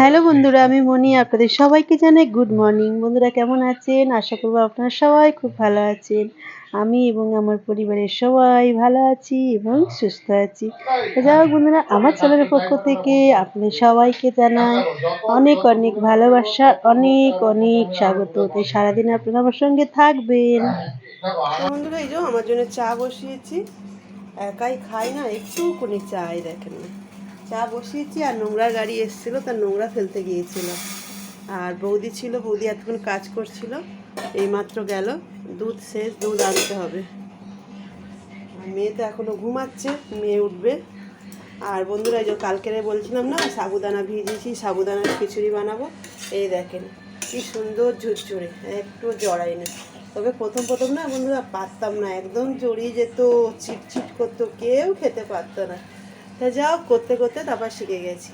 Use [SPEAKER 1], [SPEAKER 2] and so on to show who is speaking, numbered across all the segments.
[SPEAKER 1] Hello বন্ধুরা, আমি মনি, আপনাদের সবাইকে জানাই গুড মর্নিং বন্ধুরা, কেমন আছেন? আশা করব আপনারা সবাই খুব ভালো আছেন। আমি এবং আমার পরিবারের সবাই ভালো আছি এবং সুস্থ আছি। যাই হোক, বন্ধুরা, আমার চ্যানেলের পক্ষ থেকে আপনাদের সবাইকে জানাই অনেক অনেক ভালোবাসা, অনেক অনেক স্বাগত। তাই সারাদিন আপনারা আমার সঙ্গে থাকবেন। বন্ধুরা, এই যে আমার জন্য চা বসিয়েছি। একাই খাই না একটু একটুখানি চাই দেখেন না। চা বসিয়েছি আর নোংরা গাড়ি এসেছিল, তার নোংরা ফেলতে গিয়েছিল। আর বৌদি ছিল, বৌদি এতক্ষণ কাজ করছিল, এইমাত্র গেল। দুধ শেষ, দুধ আনতে হবে। মেয়ে তো এখনও ঘুমাচ্ছে, মেয়ে উঠবে। আর বন্ধুরা যে কালকেরে বলছিলাম না, সাবুদানা ভিজিয়েছি, সাবুদানার খিচুড়ি বানাবো। এই দেখেন, কি সুন্দর ঝুরঝুরে, একটু জড়াই না। তবে প্রথম প্রথম না বন্ধুরা, পারতাম না, একদম জড়িয়ে যেত, চিটচিট করতো, কেউ খেতে পারতো না। তা যাও, করতে করতে তারপর শিখে গেছি।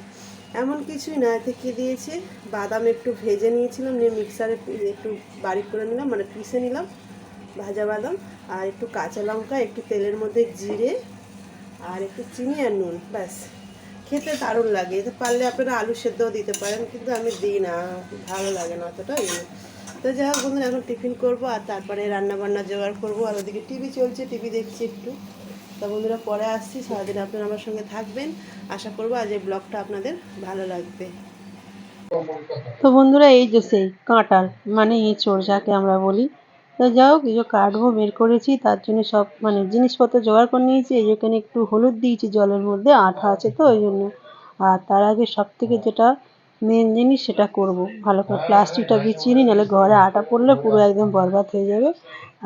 [SPEAKER 1] এমন কিছুই না এতে কী দিয়েছে। বাদাম একটু ভেজে নিয়েছিলাম, নিয়ে মিক্সারে একটু বারিক করে নিলাম মানে পিষে নিলাম ভাজা বাদাম আর একটু কাঁচা লঙ্কা, একটু তেলের মধ্যে জিরে আর একটু চিনি আর নুন, ব্যাস। খেতে দারুণ লাগে। এতে পারলে আপনারা আলু সেদ্ধও দিতে পারেন, কিন্তু আমি দিই না, ভালো লাগে না অতটা তো যাই হোক বন্ধুরা, এখন টিফিন করব আর তারপরে রান্না বান্না জোগাড় করব। আর ওদিকে টিভি চলছে, টিভি দেখছি একটু। তো বন্ধুরা, পরে আসছি। সারাদিন আপনারা আমার সঙ্গে থাকবেন। আশা করব আজ এই ব্লগটা আপনাদের ভালো লাগবে। তো বন্ধুরা, এই যে সেই কাঁটাল মানে এঁচড় যাকে আমরা বলি, তো যাই হোক, এই যে কাটবো বের করেছি, তার জন্য সব মানে জিনিসপত্র জোগাড় করে নিয়েছি। এই যেখানে একটু হলুদ দিয়েছি, জলের মধ্যে, আঠা আছে তো ওই জন্য। আর তার আগে সব থেকে যেটা মেন জিনিস সেটা করব। ভালো করে প্লাস্টিকটা বিছিয়ে নিই, নাহলে ঘরে আটা পড়লে পুরো একদম বরবাদ হয়ে যাবে।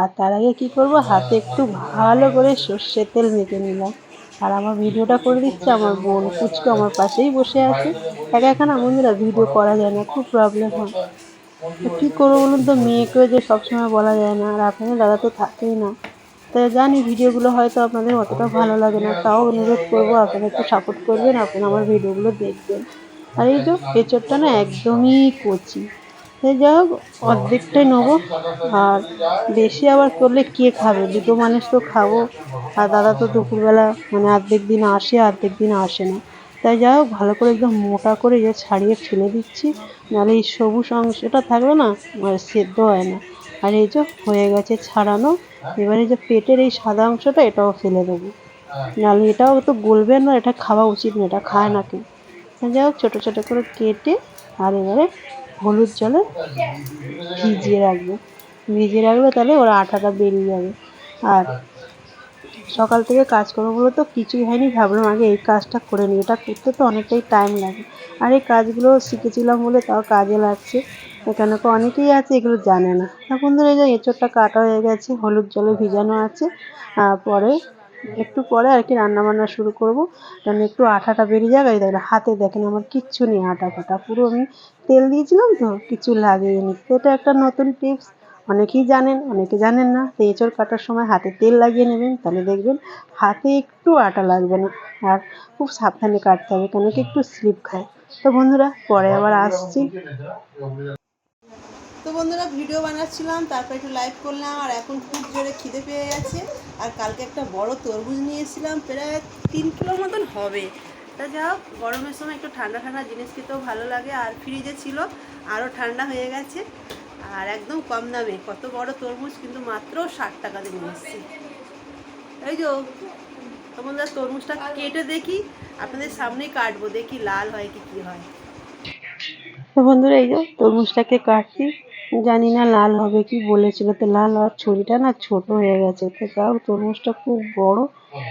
[SPEAKER 1] আর তার আগে কী করব, হাতে একটু ভালো করে সর্ষের তেল মেখে নিলাম। আর আমার ভিডিওটা করে দিচ্ছে আমার বোন কুচকু আমার পাশেই বসে আছে। একা একা না বন্ধুরা, ভিডিও করা যায় না, খুব প্রবলেম হয়। কী করব বলুন তো, মেয়েকেও যে সবসময় বলা যায় না, আর আপনাদের দাদা তো থাকেই না। তাই জানি ভিডিওগুলো হয়তো আপনাদের অতটা ভালো লাগে না, তাও অনুরোধ করব আপনারা একটু সাপোর্ট করবেন, আপনারা আমার ভিডিওগুলো দেখবেন। আর এই যে এঁচড়টা না একদমই কচি। সে যাই হোক, অর্ধেকটাই নেব। আর বেশি আবার করলে কে খাবে? দুটো মানুষ তো খাব। আর দাদা তো দুপুরবেলা মানে অর্ধেক দিন আসে, অর্ধেক দিন আসে না। তাই যাই হোক, ভালো করে একদম মোটা করে যে ছাড়িয়ে ফেলে দিচ্ছি। নাহলে এই সবুজ অংশটা থাকবে না, আর সেদ্ধ হয় না। আর এই যে হয়ে গেছে ছাড়ানো। এবারে যে পেটের এই সাদা অংশটা এটাও ফেলে দেবো। নাহলে এটাও তো গলবে না, এটা খাওয়া উচিত না, এটা খায় না কেউ। যাই হোক ছোটো ছোটো করে কেটে আর এবারে হলুদ জলে ভিজিয়ে রাখব। ভিজিয়ে রাখলে তাহলে ওর আঠাটা বেরিয়ে যাবে। আর সকাল থেকে কাজ করব বলে তো কিছুই হয়নি, ভাবলাম আগে এই কাজটা করে নিই। এটা করতে তো অনেকটাই টাইম লাগে। আর এই কাজগুলো শিখেছিলাম বলে তাও কাজে লাগছে। এখানে তো অনেকেই আছে, এগুলো জানে না। এখন এই যে এঁচোড়টা কাটা হয়ে গেছে, হলুদ জলে ভিজানো আছে। পরে একটু পরে আর কি রান্না বান্না শুরু করব। কারণ একটু আঠাটা বেরিয়ে যাবে এই দেখেন, হাতে দেখেন আমার কিচ্ছু নেই আটা ফাটা পুরো আমি তেল দিয়েছিলাম তো, কিছু লাগেনি। এটা একটা নতুন টিপস, অনেকেই জানেন, অনেকে জানেন না। তো এঁচড় কাটার সময় হাতে তেল লাগিয়ে নেবেন, তাহলে দেখবেন হাতে একটু আটা লাগবে না। আর খুব সাবধানে কাটতে হবে, কেন কি একটু স্লিপ খায়। তো বন্ধুরা, পরে আবার আসছি। তো বন্ধুরা, ভিডিও বানাচ্ছিলাম, তারপর একটু লাইভ করলাম, আর এখন খুব জোরে খিদে পেয়ে গেছে। আর কালকে একটা বড় তরমুজ নিয়েছিলাম প্রায় তিন কিলো মতন হবে। তা যা গরমের সময় একটু ঠান্ডা ঠান্ডা জিনিস খেতেও ভালো লাগে, আর ফ্রিজে ছিল আরও ঠান্ডা হয়ে গেছে। আর একদম কম দামে, কত বড় তরমুজ, কিন্তু মাত্র ষাট টাকা দিয়ে এসেছি। এই যে বন্ধুরা, তরমুজটা কেটে দেখি, আপনাদের সামনেই কাটবো, দেখি লাল হয় কি কী হয়। তো বন্ধুরা, এই যে তরমুজটাকে কাটছি। জানি না লাল হবে কি বলেছিল। তো লাল আর ছুরিটা না ছোট হয়ে গেছে। তো তাও তরমুজটা খুব বড়।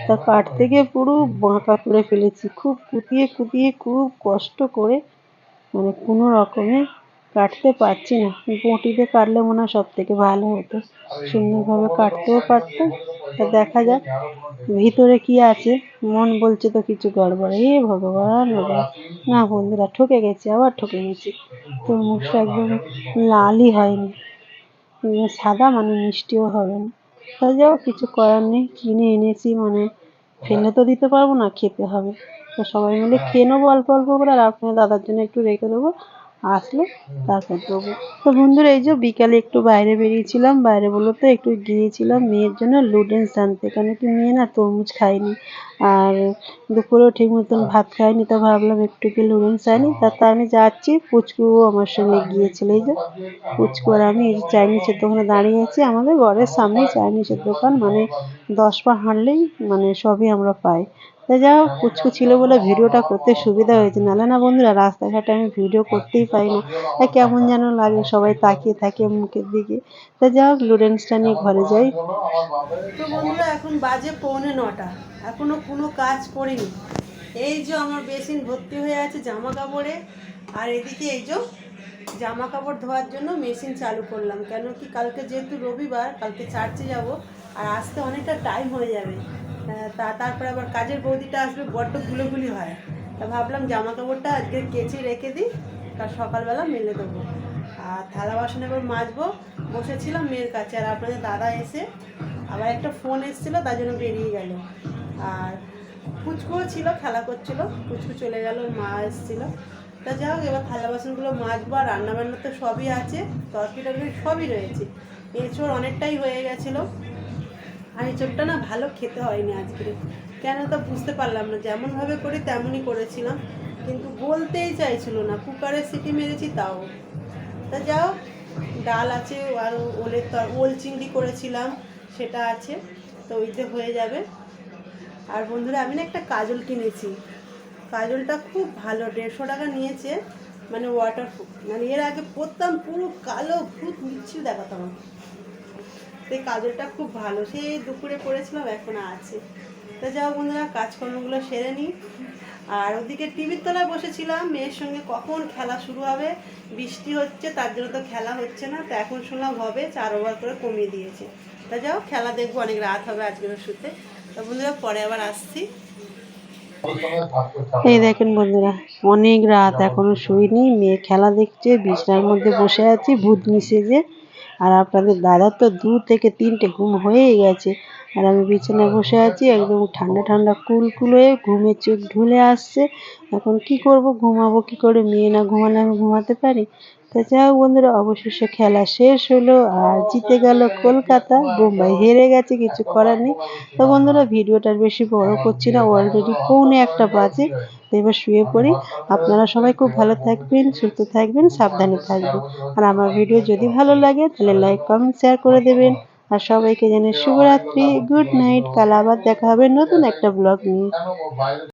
[SPEAKER 1] তা কাটতে গিয়ে পুরো বাঁকা করে ফেলেছি। খুব কুতিয়ে কুতিয়ে খুব কষ্ট করে মানে কোনো রকমে কাটতে পারছি না। বঁটিতে কাটলে মনে হয় সব থেকে ভালো হতো। সুন্দরভাবে কাটতেও পারতাম। তা দেখা যাক, ভিতরে কি আছে? মন বলছে তো কিছু গড়বড়। এ ভগবান না বন্ধুরা, ঠকে গেছি, আবার ঠকে গেছি। তরমুজটা একদম লালই হয়নি। সাদা মানে মিষ্টিও হবে না। তা যাও, কিছু করার নেই। কিনে এনেছি মানে ফেলে তো দিতে পারব না, খেতে হবে। তো সবাই মিলে খেয়ে নেব, অল্প অল্প করে। আর আপনার দাদার জন্য একটু রেখে দেবো। আসলে, তারপর দেবো তো বন্ধুরা, এই যে বিকালে একটু বাইরে বেরিয়েছিলাম, বাইরে বলো তো একটু গিয়েছিলাম, মেয়ের জন্য লুডেন্স আনতে কেন কি মেয়ে না তরমুজ খায়নি, আর দুপুরেও ঠিক মতন ভাত খায়নি, তো ভাবলাম একটু কি লুডেন্স আনি তাতে আমি যাচ্ছি পুচকুও আমার সঙ্গে গিয়েছিল, এই যে পুচকু আর আমি, এই যে চাইনিজের দোকানে দাঁড়িয়ে আছি, আমাদের ঘরের সামনেই চাইনিজের দোকান মানে দশ পা হাঁটলেই মানে সবই আমরা পাই যা হোক পুচকু ছিল বলে ভিডিওটা করতে সুবিধা হয়েছে। নাহলে না বন্ধুরা, রাস্তাঘাটে আমি ভিডিও করতেই পারি না। তা কেমন যেন লাগে সবাই তাকিয়ে থাকে মুখের দিকে। তা যা হোক লুডেন্সটা নিয়ে ঘরে যাই। তো বন্ধুরা, এখন বাজে পৌনে নটা। এখনও কোনো কাজ করিনি। এই যে আমার বেসিন ভর্তি হয়ে আছে জামা কাপড়ে আর এদিকে এই যে জামা কাপড় ধোয়ার জন্য মেশিন চালু করলাম। কেন কি কালকে যেহেতু রবিবার, কালকে চার্চে যাব, আর আসতে অনেকটা টাইম হয়ে যাবে। তা তারপরে আবার কাজের বৌদিটা আসবে, বড্ড গুলোগুলি হয়। তা ভাবলাম জামা কাপড়টা আজকে কেচে রেখে দিই তার সকালবেলা মেলে দেবো। আর থালা বাসন এবার মাজবো, বসেছিলাম মেয়ের কাছে, আর আপনাদের দাদা এসে আবার একটা ফোন এসেছিল, তার জন্য বেরিয়ে গেল। আর পুচকুও ছিল, খেলা করছিল, পুচকু চলে গেল, মা এসেছিল। তা যাই হোক, এবার থালা বাসনগুলো মাজবো, আর রান্নাবান্না তো সবই আছে তরকারি টরকারি সবই রয়েছে। এঁচড় অনেকটাই হয়ে গেছিল। আর এঁচড়টা না ভালো খেতে হয়নি আজকে। কেন তো বুঝতে পারলাম না, যেমনভাবে করি তেমনই করেছিলাম। কিন্তু বলতেই চাইছিল না, কুকারে সিটি মেরেছি তাও। তা যাও, ডাল আছে আর ওলের তর, ওল চিংড়ি করেছিলাম, সেটা আছে, তো ওইতে হয়ে যাবে। আর বন্ধুরা, আমি না একটা কাজল কিনেছি। কাজলটা খুব ভালো, দেড়শো টাকা নিয়েছে মানে ওয়াটারপ্রুফ মানে এর আগে পরতাম পুরো কালো ভূত মিছিল দেখাতাম। সেই কাজলটা খুব ভালো। সেই দুপুরে পড়েছিলাম এখন আছে। তা যাও বন্ধুরা, কাজকর্মগুলো সেরে নিই। আর ওদিকে টিভির তলায় বসেছিলাম, মেয়ের সঙ্গে কখন খেলা শুরু হবে, বৃষ্টি হচ্ছে, তার জন্য তো খেলা হচ্ছে না, তো এখন শুনলাম হবে, চার ওভার করে কমিয়ে দিয়েছে। তা যাও খেলা দেখব, অনেক রাত হবে আজকের শুতে তো বন্ধুরা, পরে আবার আসছি। এই দেখেন বন্ধুরা, অনেক রাত এখনও শুইনি, মেয়ে খেলা দেখছে, বিছনার মধ্যে বসে আছি, ভূত মিশেজে আর আপনাদের দাদার তো দু থেকে তিনটে ঘুম হয়েই গেছে। আর আমি বিছানায় বসে আছি, একদম ঠান্ডা ঠান্ডা কুল কুল হয়ে ঘুমের চোখ ঢুলে আসছে। এখন কি করব, ঘুমাবো কি করে? মেয়ে না ঘুমালে আমি ঘুমাতে পারি? তো যাই হোক বন্ধুরা, অবশেষে খেলা শেষ হলো আর জিতে গেল কলকাতা। বোম্বাই হেরে গেছে, কিছু করার নেই। তো বন্ধুরা ভিডিওটার বেশি বড় করছি না অলরেডি পৌনে একটা বাজে। তো এবার শুয়ে পড়ি। আপনারা সবাই খুব ভালো থাকবেন, সুস্থ থাকবেন, সাবধানে থাকবেন। আর আমার ভিডিও যদি ভালো লাগে, তাহলে লাইক কমেন্ট শেয়ার করে দেবেন। আর সবাইকে জানিয়ে শুভরাত্রি গুড নাইট কাল আবার দেখা হবে নতুন একটা ব্লগ নিয়ে।